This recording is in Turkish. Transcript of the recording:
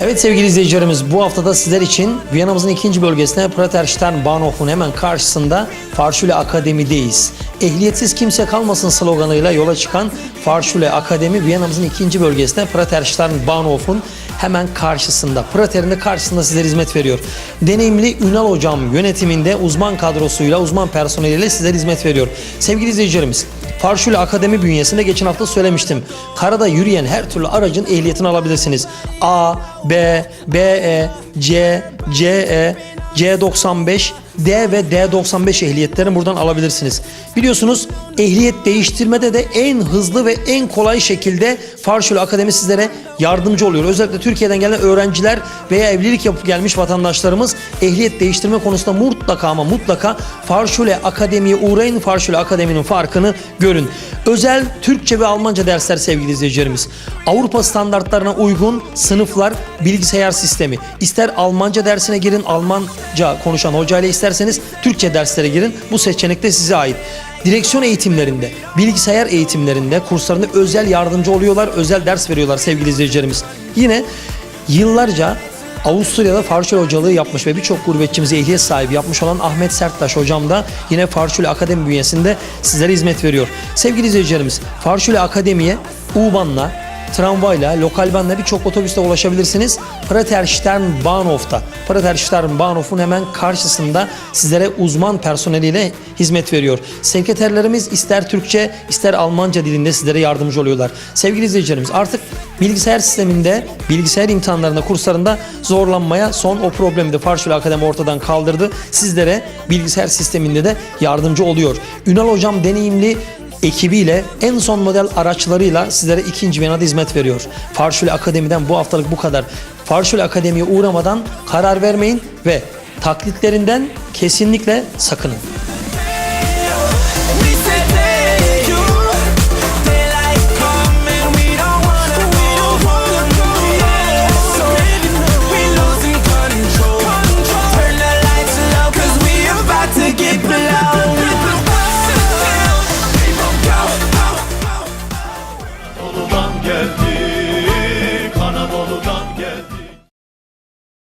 Evet sevgili izleyicilerimiz bu haftada sizler için Viyana'mızın ikinci bölgesine Praterstern Bahnhof'un hemen karşısında Farşule Akademi'deyiz. Ehliyetsiz kimse kalmasın sloganıyla yola çıkan Farşule Akademi Viyana'mızın ikinci bölgesine Praterstern Bahnhof'un hemen karşısında. Prater'in de karşısında sizlere hizmet veriyor. Deneyimli Ünal Hocam yönetiminde uzman kadrosuyla, uzman personeliyle sizlere hizmet veriyor. Sevgili izleyicilerimiz, Farşule Akademi bünyesinde geçen hafta söylemiştim. Karada yürüyen her türlü aracın ehliyetini alabilirsiniz. A, B, BE, C, CE, C95, D ve D95 ehliyetlerini buradan alabilirsiniz. Biliyorsunuz ehliyet değiştirmede de en hızlı ve en kolay şekilde Farşule Akademi sizlere yardımcı oluyor. Özellikle Türkiye'den gelen öğrenciler veya evlilik yapıp gelmiş vatandaşlarımız ehliyet değiştirme konusunda mutlaka ama mutlaka Farşule Akademi'ye uğrayın. Farşule Akademi'nin farkını görün. Özel Türkçe ve Almanca dersler sevgili izleyicilerimiz. Avrupa standartlarına uygun sınıflar bilgisayar sistemi. İster Almanca dersine girin Almanca konuşan hocayla isterseniz Türkçe derslere girin. Bu seçenek de size ait. Direksiyon eğitimlerinde, bilgisayar eğitimlerinde, kurslarında özel yardımcı oluyorlar, özel ders veriyorlar sevgili izleyicilerimiz. Yine yıllarca Avusturya'da Farşule hocalığı yapmış ve birçok gurbetçimize ehliyet sahibi yapmış olan Ahmet Serttaş hocam da yine Farşule Akademi bünyesinde sizlere hizmet veriyor. Sevgili izleyicilerimiz, Farşule Akademi'ye U-Bahn'la, tramvayla, lokal banla birçok otobüste ulaşabilirsiniz. Prater Stern Bahnhof'ta. Prater Stern Bahnhof'un hemen karşısında sizlere uzman personeliyle hizmet veriyor. Sekreterlerimiz ister Türkçe ister Almanca dilinde sizlere yardımcı oluyorlar. Sevgili izleyicilerimiz artık bilgisayar sisteminde, bilgisayar imtihanlarında, kurslarında zorlanmaya son o problemi de Farşule Akademi ortadan kaldırdı. Sizlere bilgisayar sisteminde de yardımcı oluyor. Ünal Hocam deneyimli ekibiyle en son model araçlarıyla sizlere ikinci Viyana'da hizmet veriyor. Farşule Akademi'den bu haftalık bu kadar. Farşule Akademi'ye uğramadan karar vermeyin ve taklitlerinden kesinlikle sakının. Gönlüm